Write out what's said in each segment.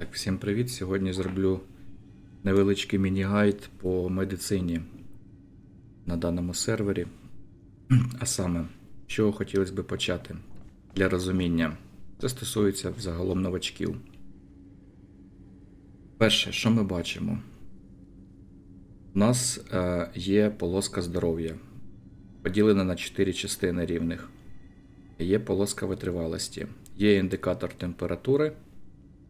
Так, всім привіт! Сьогодні зроблю невеличкий міні-гайд по медицині на даному сервері. А саме, з чого хотілося б почати для розуміння. Це стосується взагалом новачків. Перше, що ми бачимо? У нас е, є полоска здоров'я, поділена на 4 частини рівних. Є полоска витривалості, є індикатор температури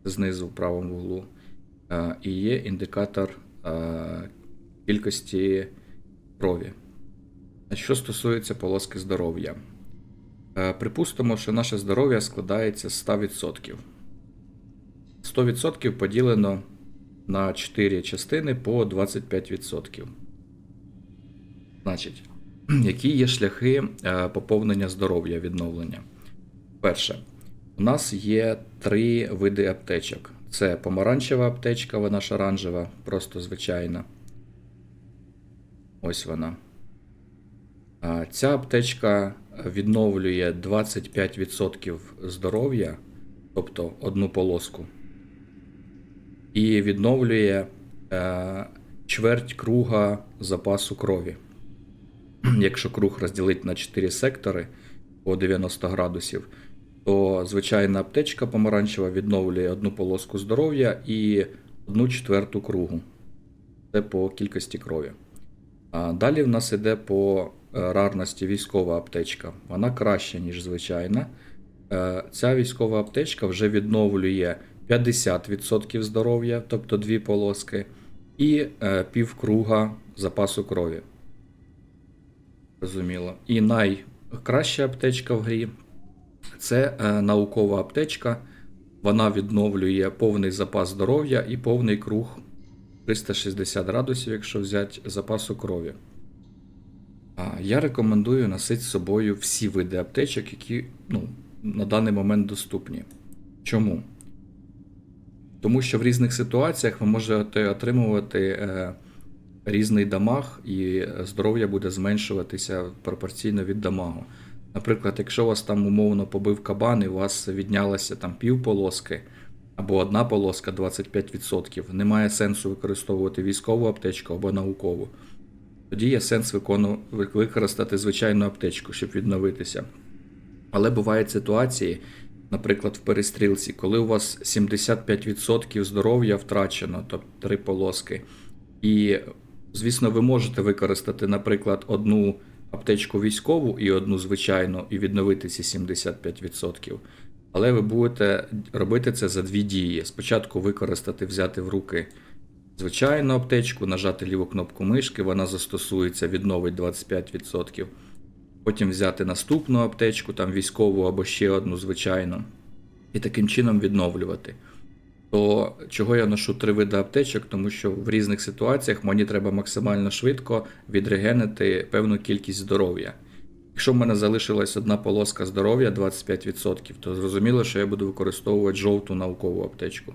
знизу в правому вуглу, е, і є індикатор е, кількості крові. Що стосується полоски здоров'я, Е, припустимо, що наше здоров'я складається з 100%. 100% поділено на 4 частини по 25%. Значить, які є шляхи поповнення здоров'я відновлення? Перше, у нас є три види аптечок. Це помаранчева аптечка, вона ж оранжева, просто звичайна. Ось вона. Ця аптечка відновлює 25% здоров'я, тобто одну полоску. І відновлює е, чверть круга запасу крові. Якщо круг розділити на 4 сектори по 90 градусів, то звичайна аптечка помаранчева відновлює одну полоску здоров'я і одну четверту кругу. Це по кількості крові. А далі в нас йде по е, рарності військова аптечка. Вона краща, ніж звичайна. Е, Ця військова аптечка вже відновлює 50% здоров'я, тобто дві полоски, і е, півкруга запасу крові. Розуміло. І найкраща аптечка в грі це е, наукова аптечка. Вона відновлює повний запас здоров'я і повний круг 360 градусів, якщо взяти запасу крові. Я рекомендую носити з собою всі види аптечок, які ну, на даний момент доступні. Чому? Тому що в різних ситуаціях ви можете отримувати е, різний дамаг, і здоров'я буде зменшуватися пропорційно від дамагу. Наприклад, якщо вас там умовно побив кабан і у вас віднялося там пів полоски або одна полоска 25%, немає сенсу використовувати військову аптечку або наукову. Тоді є сенс використати звичайну аптечку, щоб відновитися. Але бувають ситуації, наприклад, в перестрілці, коли у вас 75% здоров'я втрачено, тобто три полоски. І, звісно, ви можете використати, наприклад, одну аптечку військову і одну звичайну, і відновити ці 75%. Але ви будете робити це за дві дії. Спочатку використати, взяти в руки звичайну аптечку, нажати ліву кнопку мишки, вона застосується, відновить 25%. Потім взяти наступну аптечку, там військову або ще одну звичайну, і таким чином відновлювати. То чого я ношу три види аптечок, тому що в різних ситуаціях мені треба максимально швидко відрегенити певну кількість здоров'я. Якщо в мене залишилась одна полоска здоров'я 25%, то зрозуміло, що я буду використовувати жовту наукову аптечку.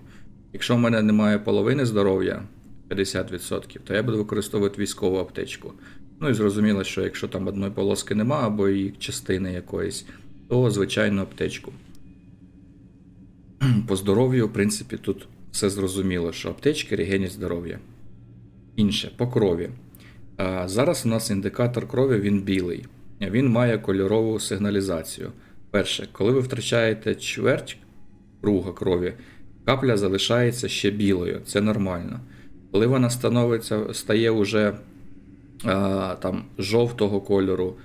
Якщо в мене немає половини здоров'я 50%, то я буду використовувати військову аптечку. Ну і зрозуміло, що якщо там одної полоски нема, або її частини якоїсь, то звичайну аптечку. По здоров'ю, в принципі, тут все зрозуміло, що аптечки регенять здоров'я. Інше, по крові. Зараз у нас індикатор крові він білий. Він має кольорову сигналізацію. Перше, коли ви втрачаєте чверть круга крові, капля залишається ще білою. Це нормально. Коли вона становиться, стає уже а, там, жовтого кольору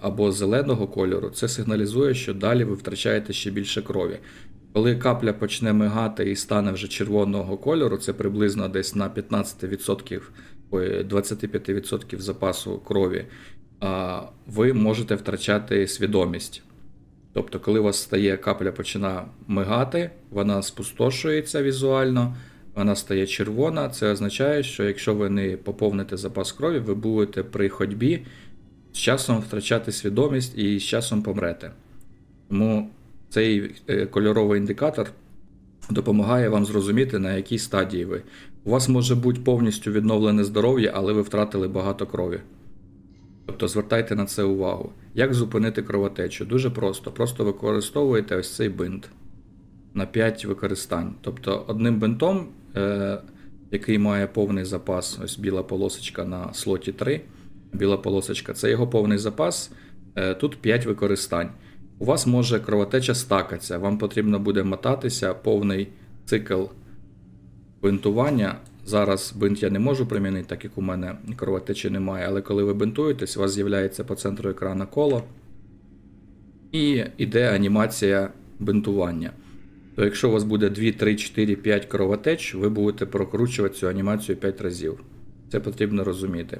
або зеленого кольору, це сигналізує, що далі ви втрачаєте ще більше крові. Коли капля почне мигати і стане вже червоного кольору, це приблизно десь на 15%, 25% запасу крові, ви можете втрачати свідомість. Тобто, коли у вас стає капля починає мигати, вона спустошується візуально, вона стає червона. Це означає, що якщо ви не поповните запас крові, ви будете при ходьбі з часом втрачати свідомість і з часом помрете. Тому цей е, кольоровий індикатор допомагає вам зрозуміти, на якій стадії ви. У вас може бути повністю відновлене здоров'я, але ви втратили багато крові. Тобто звертайте на це увагу. Як зупинити кровотечу? Дуже просто. Просто використовуєте ось цей бинт. на 5 використань. Тобто одним бинтом, е, який має повний запас, ось біла полосочка на слоті 3. Біла полосочка це його повний запас. Е, тут 5 використань. У вас може кровотеча стакатися. Вам потрібно буде мотатися повний цикл бинтування. Зараз бинт я не можу примінити, так як у мене кровотечі немає. Але коли ви бинтуєтесь, у вас з'являється по центру екрана коло і йде анімація бинтування. То якщо у вас буде 2, 3, 4, 5 кровотеч, ви будете прокручувати цю анімацію 5 разів. Це потрібно розуміти.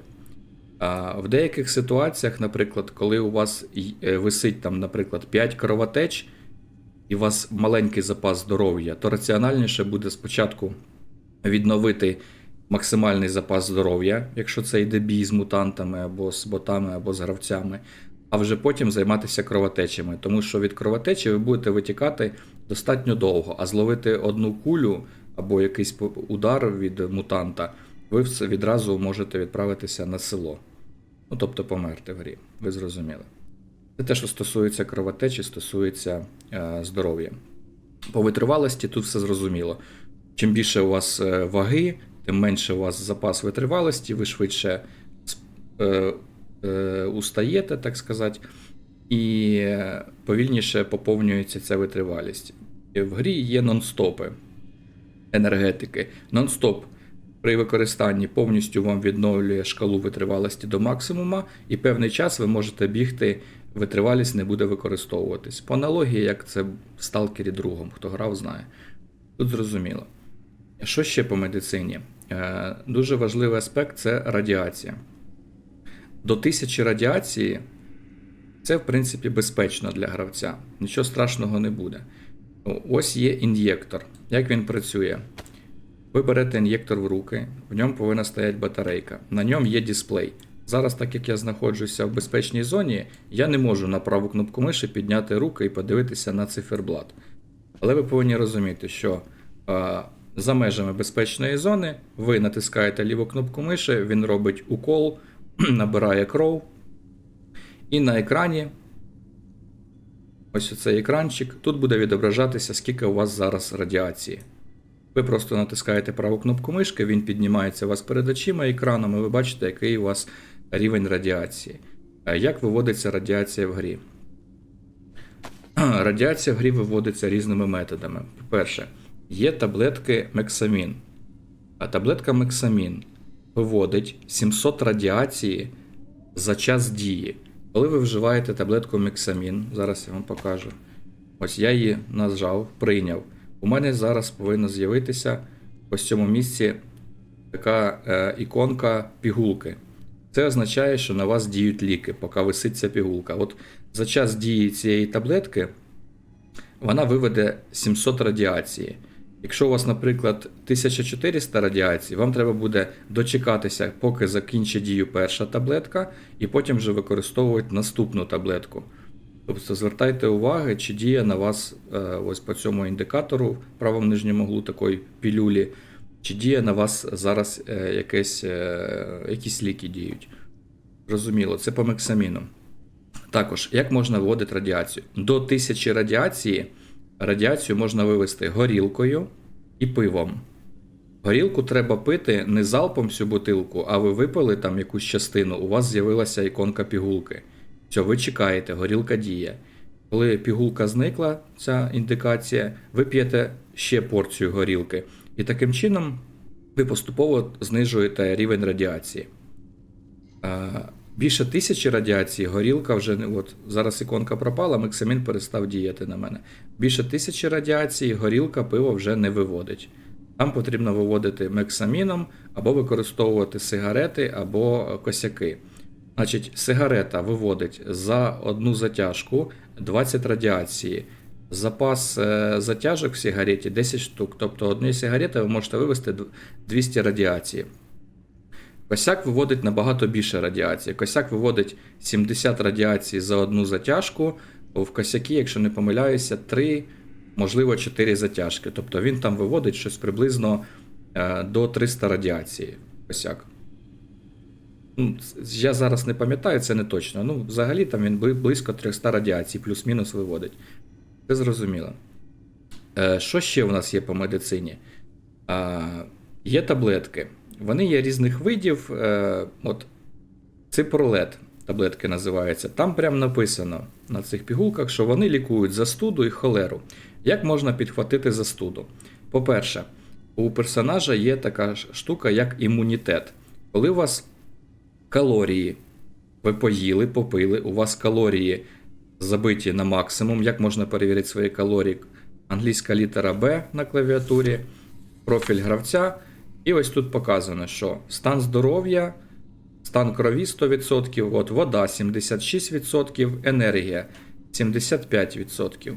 В деяких ситуаціях, наприклад, коли у вас е, висить там, наприклад, 5 кровотеч, і у вас маленький запас здоров'я, то раціональніше буде спочатку відновити максимальний запас здоров'я, якщо це йде бій з мутантами або з ботами, або з гравцями, а вже потім займатися кровотечами. Тому що від кровотечі ви будете витікати достатньо довго, а зловити одну кулю або якийсь удар від мутанта, ви відразу можете відправитися на село. Ну, тобто померти в грі. Ви зрозуміли. Це те, що стосується кровотечі, стосується е, здоров'я. По витривалості тут все зрозуміло. Чим більше у вас е, ваги, тим менше у вас запас витривалості, ви швидше е, е, устаєте, так сказати, і е, повільніше поповнюється ця витривалість. В грі є нон-стопи енергетики. Нон-стоп при використанні повністю вам відновлює шкалу витривалості до максимума, і певний час ви можете бігти, витривалість не буде використовуватись. По аналогії, як це в Сталкері другому, хто грав, знає. Тут зрозуміло. Що ще по медицині? Е, Дуже важливий аспект це радіація. До тисячі радіації це, в принципі, безпечно для гравця. Нічого страшного не буде. Ось є ін'єктор. Як він працює? Ви берете ін'єктор в руки, в ньому повинна стояти батарейка. На ньому є дисплей. Зараз, так як я знаходжуся в безпечній зоні, я не можу на праву кнопку миші підняти руки і подивитися на циферблат. Але ви повинні розуміти, що е, за межами безпечної зони ви натискаєте ліву кнопку миші, він робить укол, набирає кров, і на екрані, ось оцей екранчик, тут буде відображатися, скільки у вас зараз радіації. Ви просто натискаєте праву кнопку мишки, він піднімається у вас перед очима екраном, і ви бачите, який у вас рівень радіації. Е, Як виводиться радіація в грі? Радіація в грі виводиться різними методами. По-перше, є таблетки Мексамін. А таблетка Мексамін виводить 700 радіації за час дії. Коли ви вживаєте таблетку Мексамін, зараз я вам покажу. Ось я її нажав, прийняв. У мене зараз повинно з'явитися ось цьому місці така е, іконка пігулки. Це означає, що на вас діють ліки, поки висить ця пігулка. От за час дії цієї таблетки вона виведе 700 радіації. Якщо у вас, наприклад, 1400 радіацій, вам треба буде дочекатися, поки закінчить дію перша таблетка, і потім вже використовувати наступну таблетку. Тобто звертайте уваги, чи діє на вас е, ось по цьому індикатору в правому нижньому углу такої пілюлі, чи діє на вас зараз е, якесь, е, якісь ліки діють. Зрозуміло, це по мексаміну. Також, як можна виводити радіацію? До 1000 радіації радіацію можна вивести горілкою і пивом. Горілку треба пити не залпом всю бутилку, а ви випили там якусь частину, у вас з'явилася іконка пігулки. Все, ви чекаєте, горілка діє. Коли пігулка зникла, ця індикація, ви п'єте ще порцію горілки. І таким чином ви поступово знижуєте рівень радіації. Більше тисячі радіації, горілка вже от зараз іконка пропала, мексамін перестав діяти на мене. Більше тисячі радіації, горілка, пиво вже не виводить. Там потрібно виводити мексаміном або використовувати сигарети або косяки. Значить, сигарета виводить за одну затяжку 20 радіації. Запас е, затяжок в сигареті 10 штук. Тобто однієї сигарети ви можете вивести 200 радіації. Косяк виводить набагато більше радіації. Косяк виводить 70 радіацій за одну затяжку. В косякі, якщо не помиляюся, 3, можливо, 4 затяжки. Тобто він там виводить щось приблизно е, до 300 радіації. Косяк. Ну, Я зараз не пам'ятаю, це не точно. Ну, взагалі там він близько 300 радіацій, плюс-мінус виводить. Це зрозуміло. Е, Що ще в нас є по медицині? Є таблетки. Вони є різних видів. Е, От Ципролет таблетки називаються. Там прям написано на цих пігулках, що вони лікують застуду і холеру. Як можна підхватити застуду? По-перше, у персонажа є така штука, як імунітет. Коли у вас калорії, ви поїли, попили, у вас калорії забиті на максимум. Як можна перевірити свої калорії? Англійська літера B на клавіатурі, профіль гравця. І ось тут показано, що стан здоров'я, стан крові 100%, от вода 76%, енергія 75%.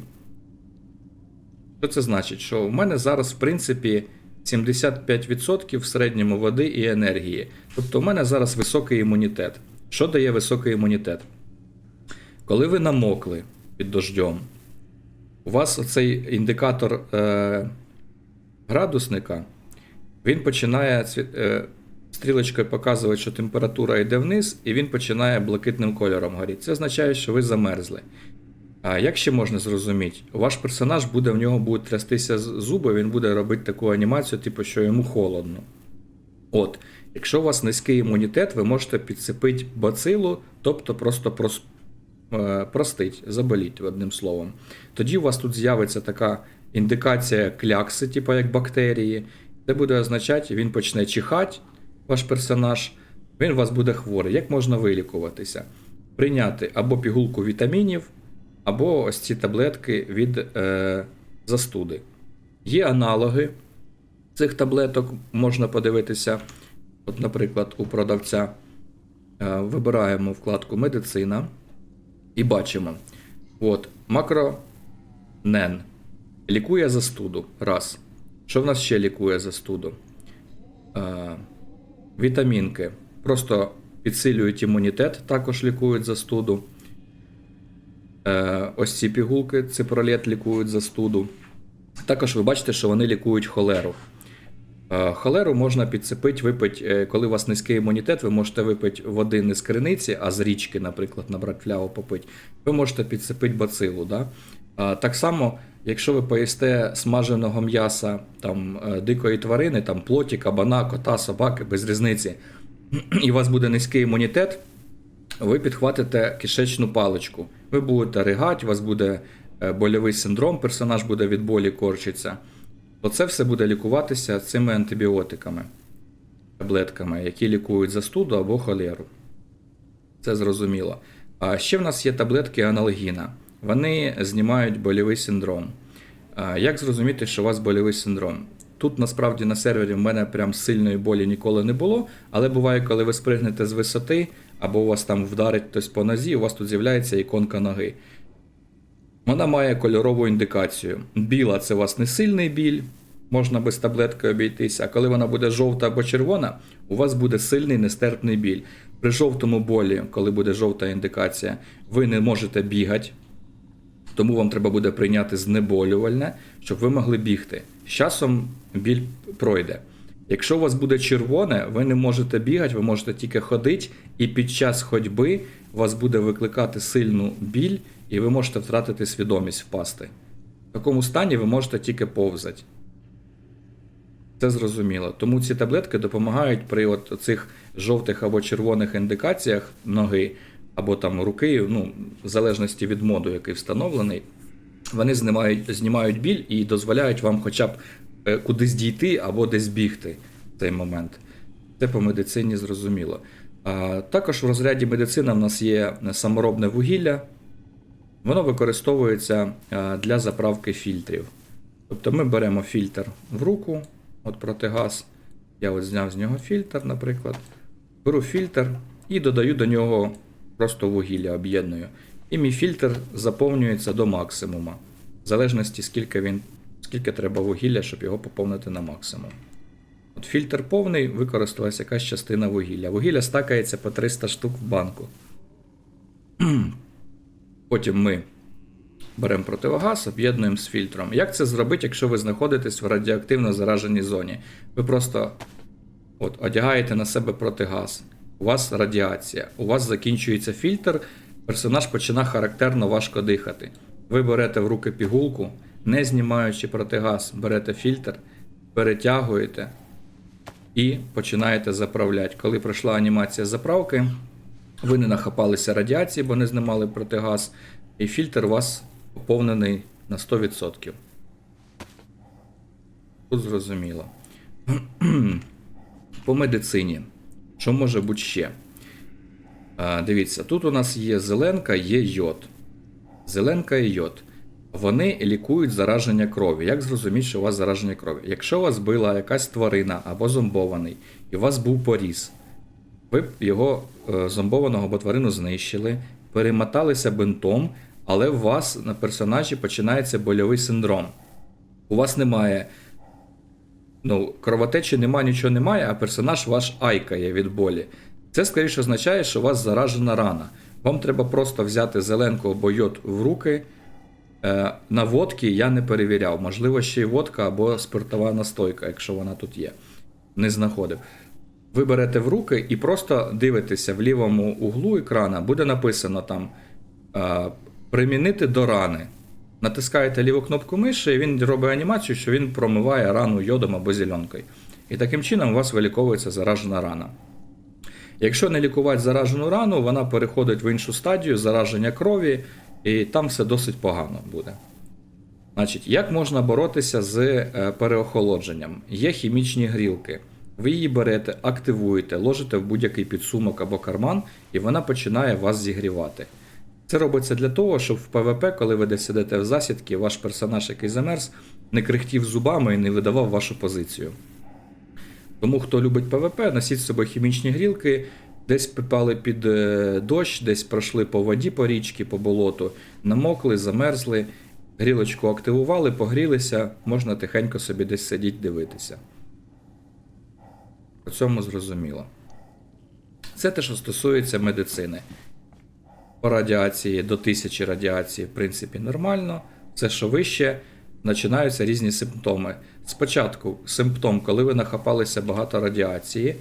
Що це значить? Що у мене зараз, в принципі, 75% в середньому води і енергії. Тобто у мене зараз високий імунітет. Що дає високий імунітет? Коли ви намокли під дождем, у вас оцей індикатор е, градусника, він починає е, стрілочкою показувати, що температура йде вниз, і він починає блакитним кольором горіти. Це означає, що ви замерзли. А як ще можна зрозуміти? Ваш персонаж буде в нього будуть трястися зуби, він буде робити таку анімацію, типу, що йому холодно. От, якщо у вас низький імунітет, ви можете підсипити бацилу, тобто просто прос, е, простить, заболіть одним словом. Тоді у вас тут з'явиться така індикація клякси, типу як бактерії. Це буде означати, він почне чихати, ваш персонаж, він у вас буде хворий. Як можна вилікуватися? Прийняти або пігулку вітамінів, або ось ці таблетки від е, застуди. Є аналоги цих таблеток, можна подивитися. От, наприклад, у продавця е, вибираємо вкладку Медицина і бачимо. От, макронен лікує застуду. Раз. Що в нас ще лікує застуду? Е, вітамінки просто підсилюють імунітет, також лікують застуду. Е, ось ці пігулки, ципролет лікують застуду. Також ви бачите, що вони лікують холеру. Е, Холеру можна підсипити, випити, е, коли у вас низький імунітет, ви можете випити води не з криниці, а з річки, наприклад, набрати флягу попити. Ви можете підсипити бацилу. Да? Так само, якщо ви поїсте смаженого м'яса там, дикої тварини, там плоті, кабана, кота, собаки, без різниці, і у вас буде низький імунітет, ви підхватите кишечну паличку. Ви будете ригати, у вас буде е, больовий синдром, персонаж буде від болі корчитися. То це все буде лікуватися цими антибіотиками, таблетками, які лікують застуду або холеру. Це зрозуміло. А ще в нас є таблетки аналгіна. Вони знімають больовий синдром. Як зрозуміти, що у вас больовий синдром? Тут насправді на сервері в мене прям сильної болі ніколи не було, але буває, коли ви спригнете з висоти, або у вас там вдарить хтось по нозі, у вас тут з'являється іконка ноги. Вона має кольорову індикацію. Біла це у вас не сильний біль, можна без таблетки обійтися. А коли вона буде жовта або червона, у вас буде сильний нестерпний біль. При жовтому болі, коли буде жовта індикація, ви не можете бігати, тому вам треба буде прийняти знеболювальне, щоб ви могли бігти. З часом біль пройде. Якщо у вас буде червоне, ви не можете бігати, ви можете тільки ходити, і під час ходьби вас буде викликати сильну біль, і ви можете втратити свідомість впасти. В такому стані ви можете тільки повзати. Це зрозуміло. Тому ці таблетки допомагають при от цих жовтих або червоних індикаціях ноги, або там руки, ну, в залежності від моду, який встановлений, вони знімають, знімають біль і дозволяють вам хоча б кудись дійти або десь бігти в цей момент. Це по медицині зрозуміло. Також в розряді медицина в нас є саморобне вугілля. Воно використовується для заправки фільтрів. Тобто ми беремо фільтр в руку, от протигаз. Я от зняв з нього фільтр, наприклад. Беру фільтр і додаю до нього просто вугілля об'єдную. І мій фільтр заповнюється до максимума. В залежності, скільки, він, скільки треба вугілля, щоб його поповнити на максимум. От фільтр повний, використалася якась частина вугілля. Вугілля стакається по 300 штук в банку. Потім ми беремо противогаз, об'єднуємо з фільтром. Як це зробити, якщо ви знаходитесь в радіоактивно зараженій зоні? Ви просто от, одягаєте на себе протигаз, у вас радіація, у вас закінчується фільтр, персонаж починає характерно важко дихати. Ви берете в руки пігулку, не знімаючи протигаз, берете фільтр, перетягуєте і починаєте заправляти. Коли пройшла анімація заправки, ви не нахапалися радіації, бо не знімали протигаз, і фільтр у вас поповнений на 100%. Тут зрозуміло. По медицині. Що може бути ще? Дивіться, тут у нас є зеленка, є йод. Зеленка і йод. Вони лікують зараження крові. Як зрозуміти, що у вас зараження крові? Якщо вас била якась тварина або зомбований, і у вас був поріз, ви б його е, зомбованого або тварину знищили, перемоталися бинтом, але у вас на персонажі починається больовий синдром. У вас немає ну, кровотечі немає, нічого немає, а персонаж ваш айкає від болі. Це скоріше означає, що у вас заражена рана. Вам треба просто взяти зеленку або йод в руки. Е, на водки я не перевіряв. Можливо, ще й водка або спиртова настойка, якщо вона тут є. Не знаходив. Ви берете в руки і просто дивитеся в лівому углу екрана, буде написано там е, примінити до рани. Натискаєте ліву кнопку миші, і він робить анімацію, що він промиває рану йодом або зеленкою. І таким чином у вас виліковується заражена рана. Якщо не лікувати заражену рану, вона переходить в іншу стадію зараження крові, і там все досить погано буде. Значить, як можна боротися з е, переохолодженням? Є хімічні грілки. Ви її берете, активуєте, ложите в будь-який підсумок або карман, і вона починає вас зігрівати. Це робиться для того, щоб в ПВП, коли ви десь сидите в засідки, ваш персонаж, який замерз, не крихтів зубами і не видавав вашу позицію. Тому, хто любить ПВП, носіть з собою хімічні грілки, десь попали під е, дощ, десь пройшли по воді, по річці, по болоту, намокли, замерзли, грілочку активували, погрілися, можна тихенько собі десь сидіти, дивитися. По цьому зрозуміло. Це те, що стосується медицини. По радіації до 1000 радіації, в принципі, нормально. Все, що вище, починаються різні симптоми. Спочатку симптом, коли ви нахапалися багато радіації,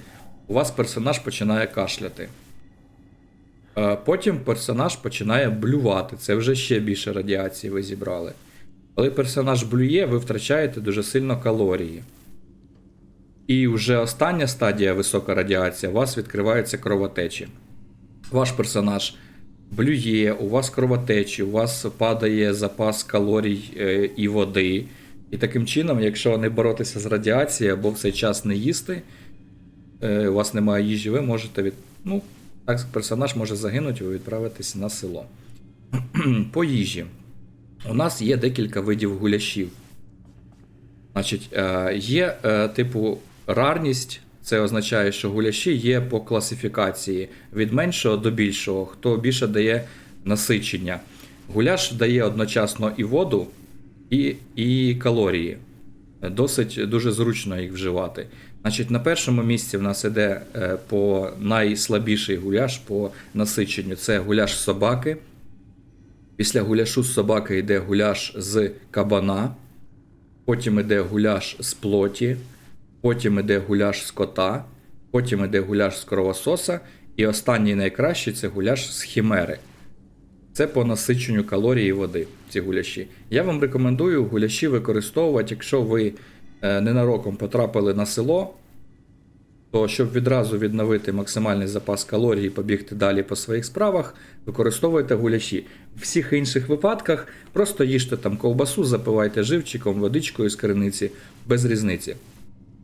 у вас персонаж починає кашляти. Е, Потім персонаж починає блювати. Це вже ще більше радіації ви зібрали. Коли персонаж блює, ви втрачаєте дуже сильно калорії. І вже остання стадія висока радіація, у вас відкриваються кровотечі. Ваш персонаж блює, у вас кровотечі, у вас падає запас калорій е, і води. І таким чином, якщо не боротися з радіацією або в цей час не їсти, у вас немає їжі, ви можете від. Ну, так персонаж може загинути, ви відправитесь на село. По їжі. У нас є декілька видів гуляшів. Значить, е, є е, типу рарність. Це означає, що гуляші є по класифікації від меншого до більшого, хто більше дає насичення. Гуляш дає одночасно і воду, і, і калорії. Досить дуже зручно їх вживати. Значить, на першому місці в нас іде е, по найслабіший гуляш по насиченню. Це гуляш собаки. Після гуляшу з собаки йде гуляш з кабана. Потім йде гуляш з плоті, потім йде гуляш з кота, потім йде гуляш з кровососа, і останній найкращий це гуляш з хімери. Це по насиченню калорій і води, ці гуляші. Я вам рекомендую гуляші використовувати, якщо ви ненароком потрапили на село, то щоб відразу відновити максимальний запас калорій і побігти далі по своїх справах, використовуйте гуляші. В всіх інших випадках просто їжте там ковбасу, запивайте живчиком, водичкою з криниці, без різниці.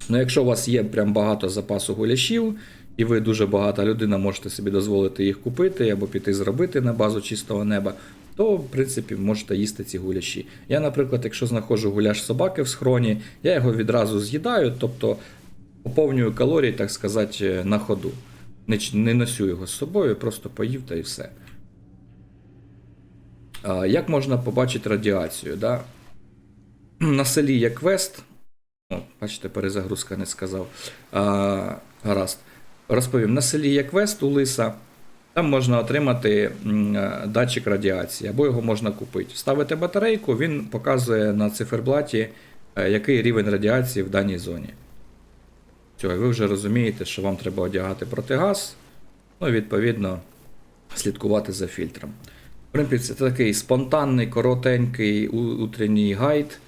Ну, якщо у вас є прям багато запасу гуляшів, і ви дуже багата людина, можете собі дозволити їх купити або піти зробити на базу чистого неба, то, в принципі, можете їсти ці гуляші. Я, наприклад, якщо знаходжу гуляш собаки в схроні, я його відразу з'їдаю, тобто поповнюю калорії, так сказати, на ходу. Не, не носю його з собою, просто поїв та і все. А, Як можна побачити радіацію? Да? На селі є квест. О, бачите, перезагрузка не сказав. А, гаразд. Розповім: на селі є квест у лиса. Там можна отримати е, датчик радіації, або його можна купити. Ставите батарейку, він показує на циферблаті, е, який рівень радіації в даній зоні. Все, ви вже розумієте, що вам треба одягати протигаз, ну і відповідно слідкувати за фільтром. принципі, це такий спонтанний, коротенький утренній гайд,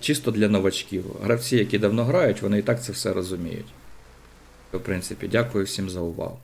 чисто для новачків. Гравці, які давно грають, вони і так це все розуміють. В принципі, дякую всім за увагу.